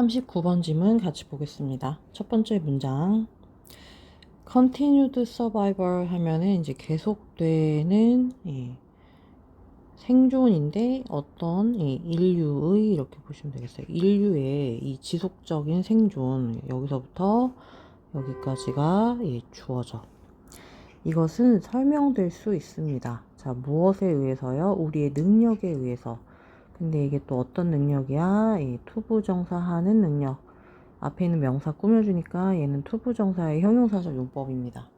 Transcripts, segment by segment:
39번 지문 같이 보겠습니다. 첫 번째 문장. continued survival 하면은 이제 계속되는 예, 생존인데 어떤 예, 인류의 이렇게 보시면 되겠어요. 인류의 이 지속적인 생존 여기서부터 여기까지가 예, 주어져. 이것은 설명될 수 있습니다. 자, 무엇에 의해서요? 우리의 능력에 의해서. 근데 이게 또 어떤 능력이야? 이 투부정사하는 능력. 앞에 있는 명사 꾸며주니까 얘는 투부정사의 형용사적 용법입니다.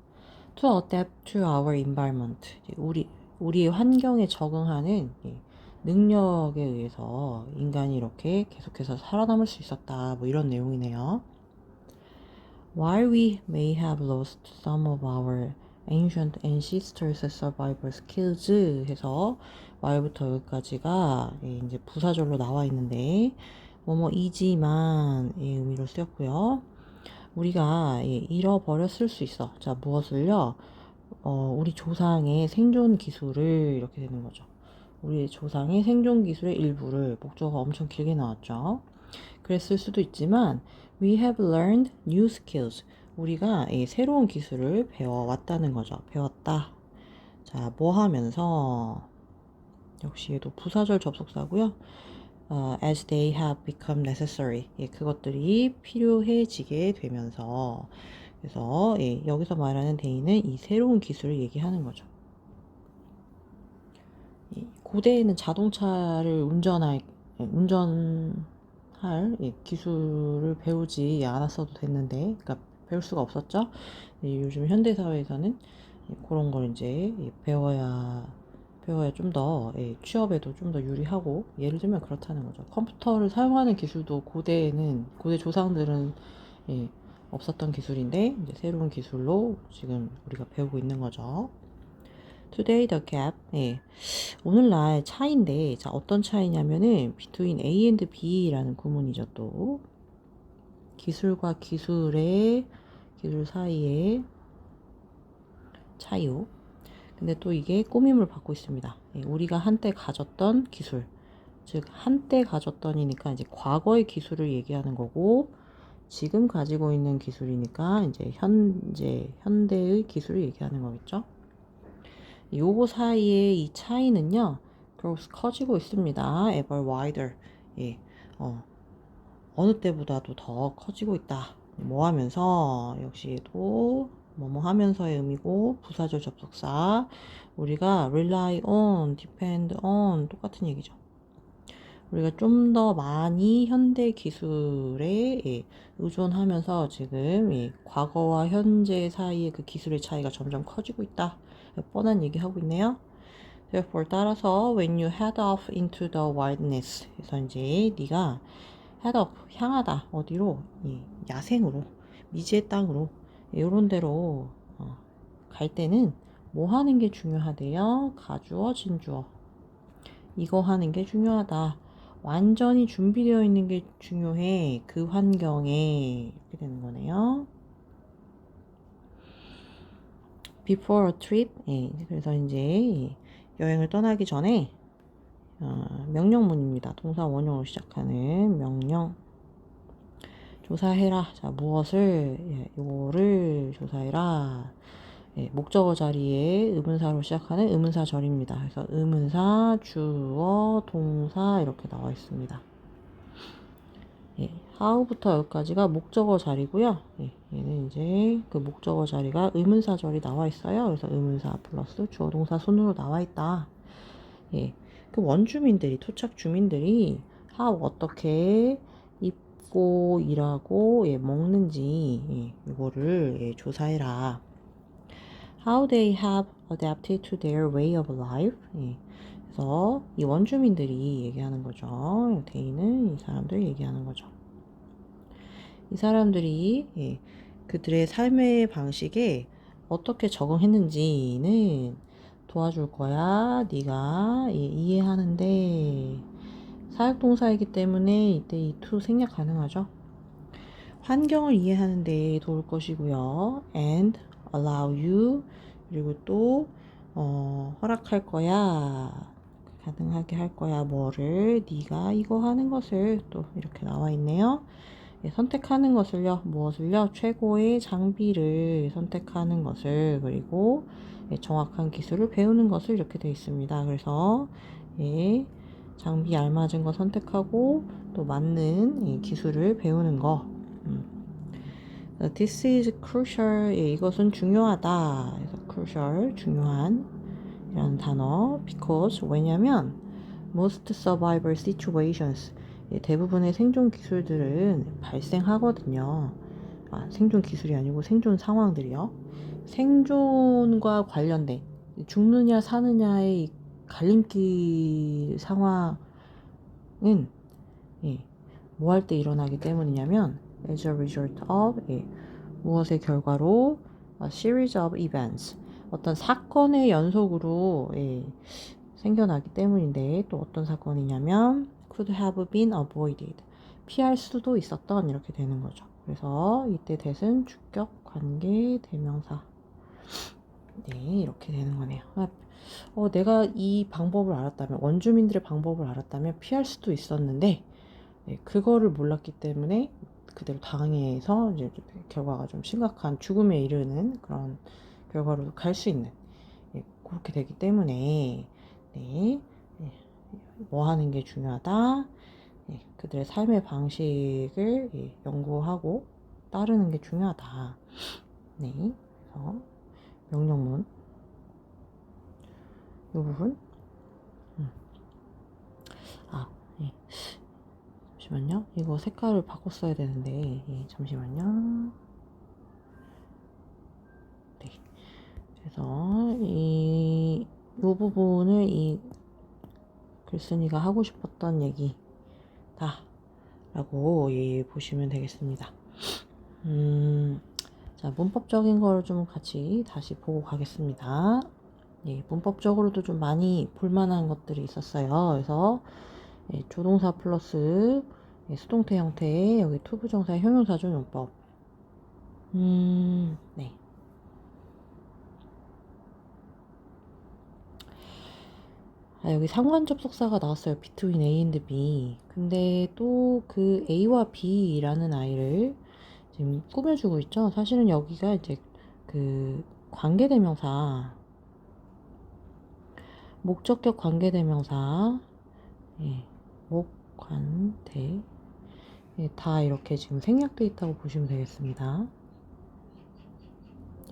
To adapt to our environment. 우리, 우리의 환경에 적응하는 이 능력에 의해서 인간이 이렇게 계속해서 살아남을 수 있었다. 뭐 이런 내용이네요. While we may have lost some of our ancient ancestors' survival skills 해서 while부터 여기까지가 예, 이제 부사절로 나와 있는데 뭐뭐 이지만 의 의미로 쓰였고요. 우리가 예, 잃어버렸을 수 있어. 자 무엇을요? 어, 우리 조상의 생존 기술을 이렇게 되는 거죠. 우리 조상의 생존 기술의 일부를 목적어가 엄청 길게 나왔죠. 그랬을 수도 있지만 we have learned new skills. 우리가 이 새로운 기술을 배워왔다는 거죠. 배웠다. 자, 뭐 하면서 역시 얘도 부사절 접속사고요. 어, as they have become necessary. 예, 그것들이 필요해지게 되면서 그래서 예, 여기서 말하는 데이는 이 새로운 기술을 얘기하는 거죠. 예, 고대에는 자동차를 운전할 예, 운전할 예, 기술을 배우지 않았어도 됐는데, 그러니까 배울 수가 없었죠. 예, 요즘 현대 사회에서는 예, 그런 걸 이제 예, 배워야 배워야 좀 더 취업에도 좀 더 유리하고 예를 들면 그렇다는 거죠. 컴퓨터를 사용하는 기술도 고대에는 고대 조상들은 예, 없었던 기술인데 이제 새로운 기술로 지금 우리가 배우고 있는 거죠. Today the gap. 예. 오늘날 차인데 자 어떤 차이냐면은 between A and B라는 구문이죠 또 기술과 기술의 기술 사이의 차이요. 근데 또 이게 꾸밈을 받고 있습니다. 예, 우리가 한때 가졌던 기술, 즉 한때 가졌던이니까 이제 과거의 기술을 얘기하는 거고 지금 가지고 있는 기술이니까 이제 현재 현대의 기술을 얘기하는 거겠죠. 요거 사이의 이 차이는요, grows 커지고 있습니다. ever wider. 예, 어, 어느 때보다도 더 커지고 있다. 뭐 하면서 역시 또 뭐뭐 하면서의 의미고 부사절 접속사 우리가 rely on, depend on 똑같은 얘기죠. 우리가 좀 더 많이 현대 기술에 예, 의존하면서 지금 예, 과거와 현재 사이의 그 기술의 차이가 점점 커지고 있다. 뻔한 얘기 하고 있네요. Therefore 따라서 when you head off into the wilderness 그래서 이제 네가 off 향하다 어디로 예, 야생으로 미지의 땅으로 이런 데로 어, 갈 때는 뭐 하는 게 중요하대요? 가주어, 진주어. 이거 하는 게 중요하다. 완전히 준비되어 있는 게 중요해. 그 환경에 이렇게 되는 거네요. Before a trip. 예, 그래서 이제 여행을 떠나기 전에 어, 명령문입니다. 동사 원형으로 시작하는 명령. 조사해라. 자, 무엇을, 예, 요거를 조사해라. 예, 목적어 자리에 의문사로 시작하는 의문사 절입니다. 그래서 의문사, 주어, 동사 이렇게 나와 있습니다. 예, how부터 여기까지가 목적어 자리고요. 예, 얘는 이제 그 목적어 자리가 의문사 절이 나와 있어요. 그래서 의문사 플러스 주어, 동사 순으로 나와 있다. 예, 그 원주민들이 토착 주민들이 how 어떻게 입고 일하고 예, 먹는지 예, 이거를 예, 조사해라. How they have adapted to their way of life. 예, 그래서 이 원주민들이 얘기하는 거죠. 데이는 이 사람들 얘기하는 거죠. 이 사람들이 예, 그들의 삶의 방식에 어떻게 적응했는지는 도와줄 거야. 네가 예, 이해하는데 사역동사이기 때문에 이때 이 to 생략 가능하죠. 환경을 이해하는데 도울 것이고요. and allow you 그리고 또 어, 허락할 거야. 가능하게 할 거야. 뭐를 네가 이거 하는 것을 또 이렇게 나와 있네요. 예, 선택하는 것을요. 무엇을요? 최고의 장비를 선택하는 것을 그리고 예, 정확한 기술을 배우는 것을 이렇게 되어 있습니다. 그래서 예, 장비 알맞은 거 선택하고 또 맞는 예, 기술을 배우는 거. 음. This is crucial. 예, 이것은 중요하다. 그래서 crucial 중요한 이라는 단어. Because 왜냐면 most survival situations 예, 대부분의 생존 기술들은 발생하거든요. 아, 생존 기술이 아니고 생존 상황들이요. 생존과 관련된 죽느냐 사느냐의 갈림길 상황은 예, 뭐할 때 일어나기 때문이냐면 as a result of 예, 무엇의 결과로 a series of events 어떤 사건의 연속으로 예, 생겨나기 때문인데 또 어떤 사건이냐면 could have been avoided 피할 수도 있었던 이렇게 되는 거죠. 그래서 이때 대은 주격 관계 대명사 네 이렇게 되는 거네요. 아, 어, 내가 이 방법을 알았다면 원주민들의 방법을 알았다면 피할 수도 있었는데 네, 그거를 몰랐기 때문에 그대로 당해서 이제 결과가 좀 심각한 죽음에 이르는 그런 결과로 갈 수 있는 예, 그렇게 되기 때문에 네, 예, 뭐 하는 게 중요하다. 예, 그들의 삶의 방식을 예, 연구하고 따르는 게 중요하다. 네, 그래서 명령문 이 부분. 음. 아, 예. 잠시만요. 이거 색깔을 바꿨어야 되는데, 예, 잠시만요. 네. 그래서 이, 이 부분을 이 글쓴이가 하고 싶었던 얘기다. 라고 예, 보시면 되겠습니다. 음, 자, 문법적인 걸 좀 같이 다시 보고 가겠습니다. 예, 문법적으로도 좀 많이 볼만한 것들이 있었어요. 그래서 예, 조동사 플러스 예, 수동태 형태의 여기 투부정사 형용사죠 용법. 음, 네. 아, 여기 상관 접속사가 나왔어요. between A and B. 근데 또 그 A와 B라는 아이를 지금 꾸며주고 있죠. 사실은 여기가 이제 그 관계대명사 목적격 관계대명사 예, 목관대 예, 다 이렇게 지금 생략돼 있다고 보시면 되겠습니다.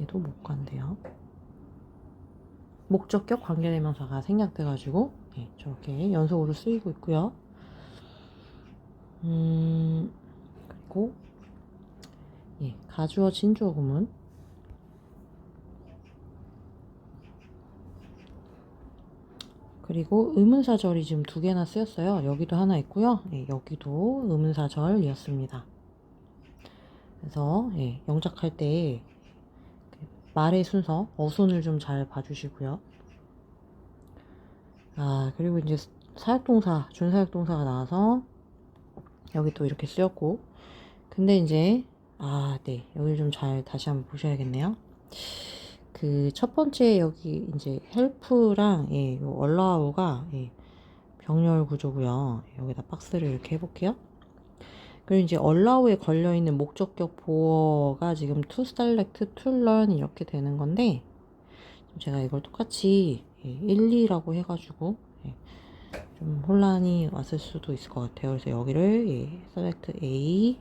얘도 목관대요. 목적격 관계대명사가 생략돼 가지고 예, 저렇게 연속으로 쓰이고 있고요. 음, 그리고 예, 가주어 진주어 구문 그리고 의문사절이 지금 두 개나 쓰였어요. 여기도 하나 있고요. 예, 여기도 의문사절이었습니다. 그래서 예, 영작할 때 말의 순서, 어순을 좀 잘 봐주시고요. 아, 그리고 이제 사역동사, 준사역동사가 나와서 여기 또 이렇게 쓰였고. 근데 이제, 아, 네. 여기 좀 잘 다시 한번 보셔야겠네요. 그 첫 번째 여기 이제 헬프랑 예, 요 얼라우가 예, 병렬 구조고요. 여기다 박스를 이렇게 해볼게요. 그리고 이제 allow에 걸려있는 목적격 보어가 지금 to select, to learn 이렇게 되는 건데 제가 이걸 똑같이 1, 예, 2라고 해가지고 예, 좀 혼란이 왔을 수도 있을 것 같아요. 그래서 여기를 예, select A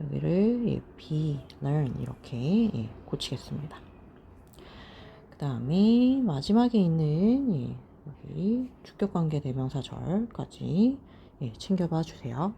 여기를 B, learn 이렇게 고치겠습니다. 그 다음에 마지막에 있는 여기 주격관계 대명사절까지 챙겨봐 주세요.